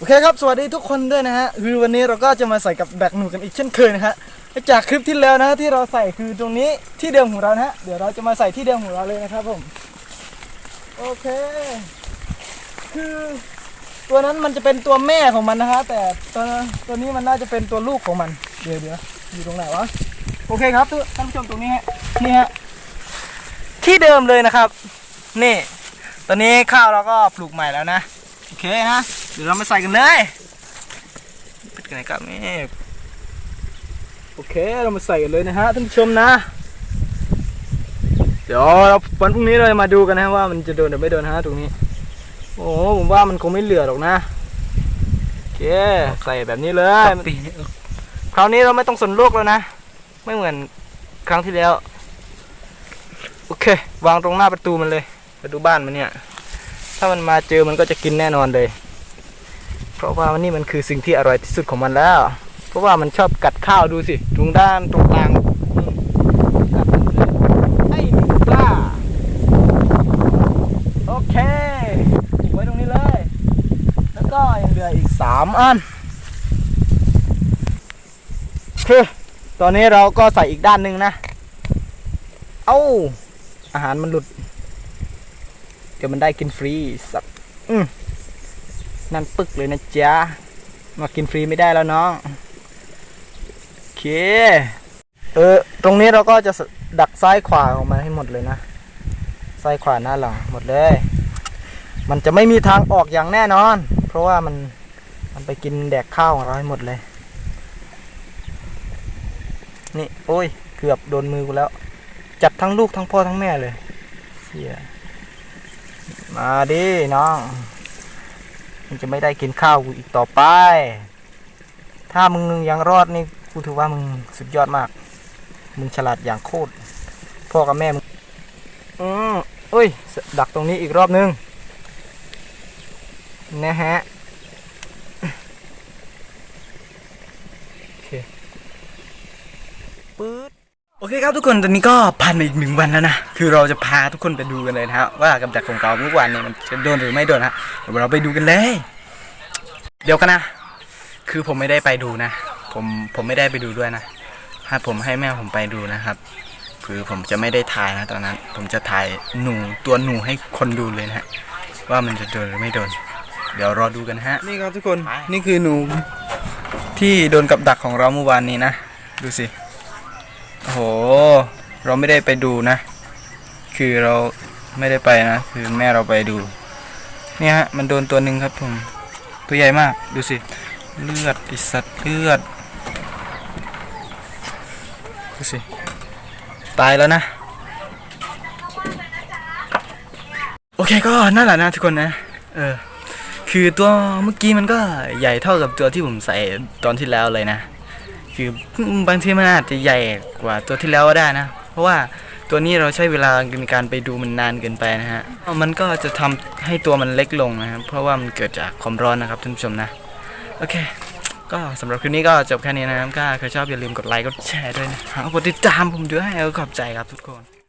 โอเคครับ สวัสดีทุกคนด้วยนะฮะ คือวันนี้เราก็จะมาใส่กับแบกหนูกันอีกเช่นเคยนะฮะ จากคลิปที่แล้วนะฮะที่เราใส่คือตรงนี้ที่เดิมของเรานะฮะ เดี๋ยวเราจะมาใส่ที่เดิมของเราเลยนะครับผม โอเค คือตัวนั้นมันจะเป็นตัวแม่ของมันนะฮะ แต่ตัวตัวนี้มันน่าจะเป็นตัวลูกของมัน เดี๋ยวเดี๋ยวอยู่ตรงไหนวะ โอเคครับทุกท่านผู้ชมตรงนี้ฮะ นี่ฮะ ที่เดิมเลยนะครับ นี่ ตอนนี้ข้าวเราก็ปลูกใหม่แล้วนะ โอเคนะ เดี๋ยวเรามาใส่กันเลยเป็นไงครับนี่โอเคเรามาใส่กันเลยนะฮะท่านผู้ชมนะ เดี๋ยวเราวันพรุ่งนี้เรามาดูกันนะว่ามันจะโดนหรือไม่โดนฮะตรงนี้ โอ้ผมว่ามันคงไม่เหลือหรอกนะโอเคใส่แบบนี้เลยคราวนี้เราไม่ต้องสนโลกแล้วนะ ไม่เหมือนครั้งที่แล้ว โอเค วางตรงหน้าประตูมันเลยประตูบ้านมันเนี่ย ถ้ามันมาเจอมันก็จะกินแน่นอนเลย เพราะว่ามันนี่มันคือสิ่งที่อร่อยที่สุดของมันแล้ว เพราะว่ามันชอบกัดข้าวดูสิตรงด้านตรงกลางไอ้หนูปลาโอเคปลูกไว้ตรงนี้เลย แล้วก็ยังเหลืออีกสามอันโอตอนนี้เราก็ใส่อีกด้านหนึ่งนะ เอ้าอาหารมันหลุด เดี๋ยวมันได้กินฟรีสักนั่นปึกเลยนะจ๊ะ มากินฟรีไม่ได้แล้วน้องโอเค เออ ตรงนี้เราก็จะดักซ้ายขวาออกมาให้หมดเลยนะ ซ้ายขวาหน้าหลังหมดเลย มันจะไม่มีทางออกอย่างแน่นอน เพราะว่ามันมันไปกินแดกข้าวของเราให้หมดเลย นี่ โอ้ย เกือบโดนมือกูแล้ว จัดทั้งลูกทั้งพ่อทั้งแม่เลย เสีย มาดิน้องมึงจะไม่ได้กินข้าวกูอีกต่อไป ถ้ามึงยังรอดนี่กูถือว่ามึงสุดยอดมาก มึงฉลาดอย่างโคตร พ่อกับแม่มึงอืมเอ้ย ดักตรงนี้อีกรอบนึง นะฮะโอเคปื๊ด โอเคครับทุกคนตอนนี้ก็ผ่านมาอีกหนึ่งวันแล้วนะ คือเราจะพาทุกคนไปดูกันเลยนะฮะว่ากับดักของเราเมื่อวานเนี่ยมันจะโดนหรือไม่โดนฮะเดี๋ยวเราไปดูกันเลย เดี๋ยวกันนะ คือผมไม่ได้ไปดูนะผมผมไม่ได้ไปดูด้วยนะให้ผมให้แม่ผมไปดูนะครับ คือผมจะไม่ได้ถ่ายนะตอนนั้น ผมจะถ่ายหนูตัวหนูให้คนดูเลยนะฮะว่ามันจะโดนหรือไม่โดน เดี๋ยวรอดูกันฮะนี่ครับทุกคนนี่คือหนูที่โดนกับดักของเราเมื่อวานนี้นะดูสิ โอ้โห เราไม่ได้ไปดูนะ คือเราไม่ได้ไปนะ คือแม่เราไปดู เนี่ยฮะ มันโดนตัวหนึ่งครับผม ตัวใหญ่มาก ดูสิ เลือดไอสัตว์เลือด ดูสิ ตายแล้วนะ โอเคก็นั่นแหละนะทุกคนนะ เออ คือตัวเมื่อกี้มันก็ใหญ่เท่ากับตัวที่ผมใส่ตอนที่แล้วเลยนะ คือบางทีมันอาจจะใหญ่กว่าตัวที่แล้วก็ได้นะ เพราะว่าตัวนี้เราใช้เวลาในการไปดูมันนานเกินไปนะฮะ มันก็จะทำให้ตัวมันเล็กลงนะครับ เพราะว่ามันเกิดจากความร้อนนะครับท่านผู้ชมนะ โอเค ก็สำหรับคลิปนี้ก็จบแค่นี้นะครับก็ใครชอบอย่าลืมกดไลค์กดแชร์ด้วยนะกดติดตามผมด้วยขอบใจครับทุกคน